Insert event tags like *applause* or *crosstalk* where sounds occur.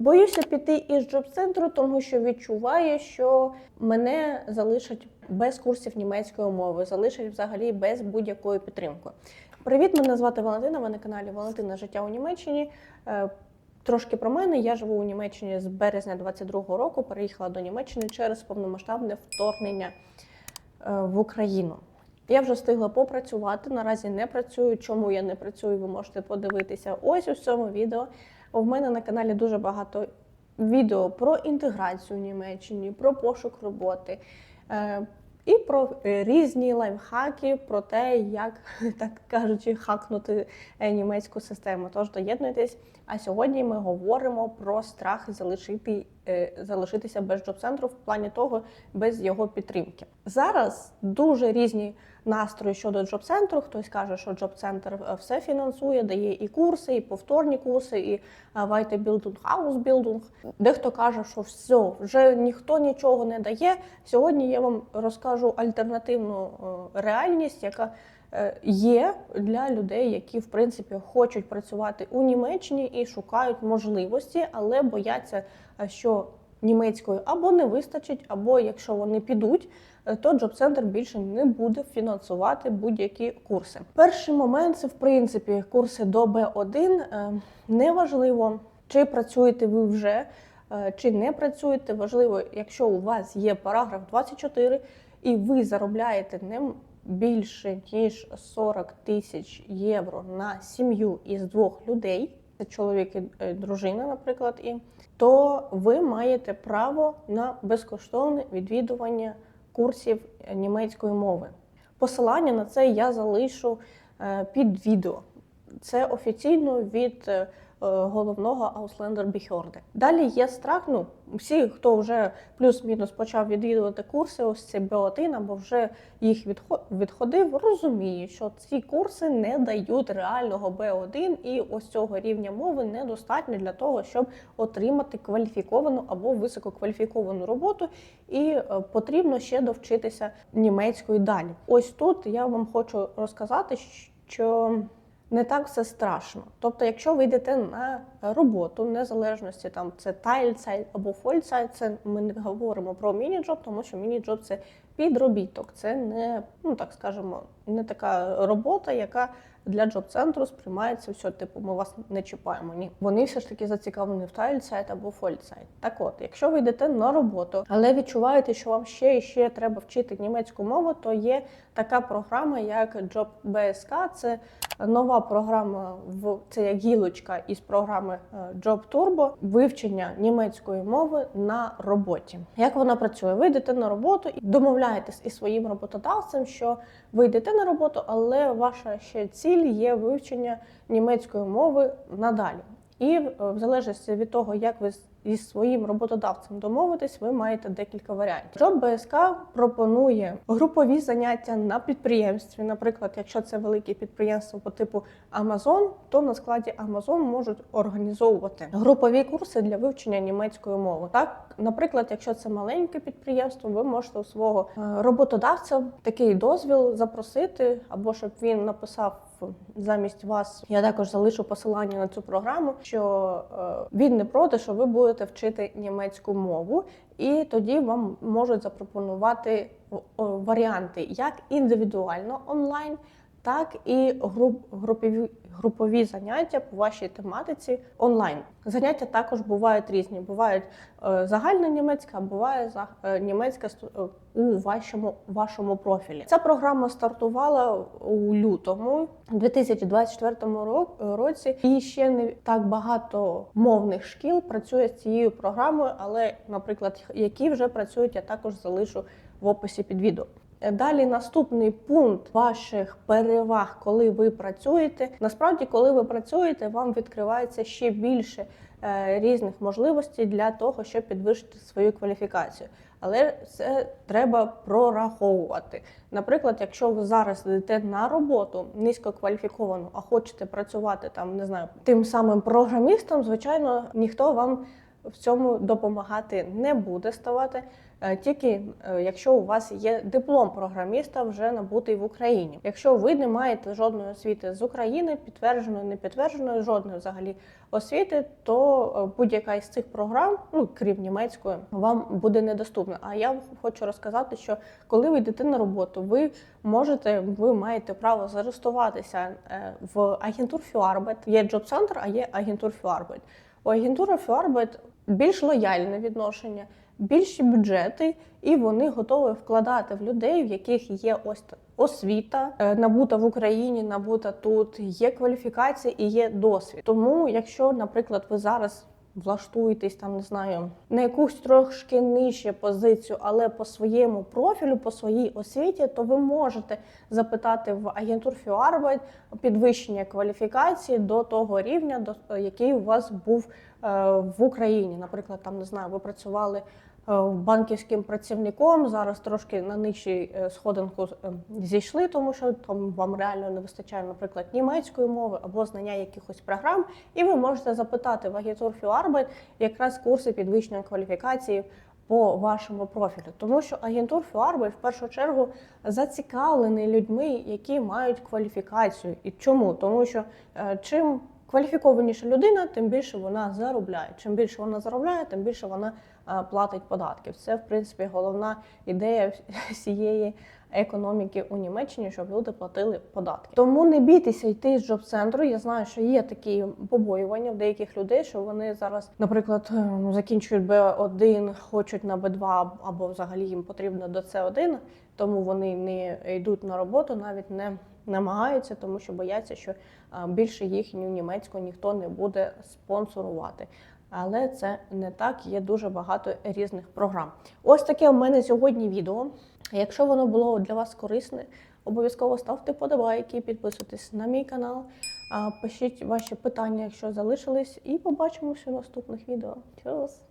Боюся піти із джоб-центру, тому що відчуваю, що мене залишать без курсів німецької мови, залишать взагалі без будь-якої підтримки. Привіт, мене звати Валентина. Ви на каналі Валентина Життя у Німеччині. Е, Трошки про мене. Я живу у Німеччині з березня 22-го року. Переїхала до Німеччини через повномасштабне вторгнення е, в Україну. Я вже встигла попрацювати. Наразі не працюю. Чому я не працюю? Ви можете подивитися ось у цьому відео. У мене на каналі дуже багато відео про інтеграцію в Німеччині, про пошук роботи. е, І про е, різні лайфхаки, про те, як *laughs* так кажучи, хакнути е, німецьку систему. Тож доєднуйтесь. А сьогодні ми говоримо про страх залишити, залишитися без джоб-центру в плані того, без його підтримки. Зараз дуже різні настрої щодо джоб-центру. Хтось каже, що джоб-центр е, все фінансує, дає і курси, і повторні курси, і Weiterbildung, Ausbildung. Дехто каже, що все, вже ніхто нічого не дає. Сьогодні я вам розкажу альтернативну е, реальність, яка е, є для людей, які в принципі хочуть працювати у Німеччині і шукають можливості, але бояться, е, що німецької або не вистачить, або якщо вони підуть, е, то джоб-центр більше не буде фінансувати будь-які курси. Перший момент це в принципі курси до Б1. Е, Неважливо, чи працюєте ви вже, е, чи не працюєте. Важливо, якщо у вас є параграф 24 і ви заробляєте не більше ніж 40 тисяч євро на сім'ю із двох людей. Це чоловік і е, дружина, наприклад, і то ви маєте право на безкоштовне відвідування курсів німецької мови. Посилання на це я залишу е, під відео. Це офіційно від е, головного Ausländer Behörde. Далі є страх. Ну всі, хто вже плюс-мінус почав відвідувати курси, ось це Б1 або вже їх відхо- відходив, розуміє, що ці курси не дають реального Б1, і ось цього рівня мови недостатньо для того, щоб отримати кваліфіковану або висококваліфіковану роботу, і е, потрібно ще довчитися німецької далі. Ось тут я вам хочу розказати, що не так все страшно. Тобто, якщо ви йдете на роботу, в незалежності там це тайльцайт або фольцайт, це ми не говоримо про міні-джоб, тому що міні-джоб це підробіток, це не ну так скажемо, не така робота, яка для джоб-центру сприймається все, типу, ми вас не чіпаємо. Ні, вони все ж таки зацікавлені в тайльцайт або фольцайт. Так от, якщо ви йдете на роботу, але відчуваєте, що вам ще і ще треба вчити німецьку мову, то є така програма, як Job BSK. Це нова програма в це як гілочка із програми е, Job Turbo вивчення німецької мови на роботі. Як вона працює? Ви йдете на роботу і домовляєтесь із своїм роботодавцем, що ви йдете на роботу, але ваша ще ціль є вивчення німецької мови надалі. І е, в залежності від того, як ви із своїм роботодавцем домовитесь, ви маєте декілька варіантів. Job BSK пропонує групові заняття на підприємстві. Наприклад, якщо це велике підприємство по типу Amazon, то на складі Amazon можуть організовувати групові курси для вивчення німецької мови. Так, наприклад, якщо це маленьке підприємство, ви можете у свого е, роботодавця такий дозвіл запросити, або щоб він написав замість вас. Я також залишу посилання на цю програму, що е, він не проти, що ви будете вчити німецьку мову, і тоді вам можуть запропонувати варіанти як індивідуально онлайн. Так і груп, групові, групові заняття по вашій тематиці онлайн. Заняття також бувають різні. Бувають е, загальна німецька, а буває е, німецька е, у вашому, вашому профілі. Ця програма стартувала у лютому 2024 році, і ще не так багато мовних шкіл працює з цією програмою, але, наприклад, які вже працюють, я також залишу в описі під відео. Далі наступний пункт ваших переваг, коли ви працюєте. Насправді, коли ви працюєте, вам відкривається ще більше е, різних можливостей для того, щоб підвищити свою кваліфікацію. Але це треба прораховувати. Наприклад, якщо ви зараз йдете на роботу низькокваліфіковану, а хочете працювати там, не знаю, тим самим програмістом, звичайно, ніхто вам в цьому допомагати не буде ставати. Е, Тільки е, якщо у вас є диплом програміста вже набутий в Україні. Якщо ви не маєте жодної освіти з України, підтвердженої, не підтвердженої, жодної взагалі освіти, то е, будь-яка із цих програм, ну крім німецької, вам буде недоступна. А я хочу розказати, що коли ви йдете на роботу, ви можете, ви маєте право зареєструватися в агентур Фюарбет. Є джоб-центр, а є агентур Фюарбет. У агентури Фюарбет більш лояльне відношення, більші бюджети, і вони готові вкладати в людей, в яких є ось та- освіта, е, набута в Україні, набута тут, є кваліфікація і є досвід. Тому, якщо, наприклад, ви зараз влаштуєтесь там, не знаю, на якусь трошки нижче позицію, але по своєму профілю, по своїй освіті, то ви можете запитати в агентур Фіарбайт підвищення кваліфікації до того рівня, до який у вас був е, в Україні. Наприклад, там не знаю, ви працювали банківським працівником. Зараз трошки на нижчій е, сходинку е, зійшли, тому що там вам реально не вистачає, наприклад, німецької мови або знання якихось програм. І ви можете запитати в агентур Фюарбайт якраз курси підвищення кваліфікації по вашому профілю, тому що агентур Фюарбайт в першу чергу зацікавлений людьми, які мають кваліфікацію. І чому? Тому що е, чим кваліфікованіша людина, тим більше вона заробляє. Чим більше вона заробляє, тим більше вона е, платить податків. Це в принципі головна ідея *laughs* всієї економіки у Німеччині, щоб люди платили податки. Тому не бійтеся йти з джоб-центру. Я знаю, що є такі побоювання в деяких людей, що вони зараз, наприклад, е, закінчують Б1, хочуть на Б2 або взагалі їм потрібно до С1, тому вони не йдуть на роботу, навіть не намагаються, тому що бояться, що більше їхню німецьку ніхто не буде спонсорувати. Але це не так, є дуже багато різних програм. Ось таке у мене сьогодні відео. Якщо воно було для вас корисне, обов'язково ставте подобайки, підписуйтесь на мій канал, пишіть ваші питання, якщо залишились, і побачимося в наступних відео. Чус!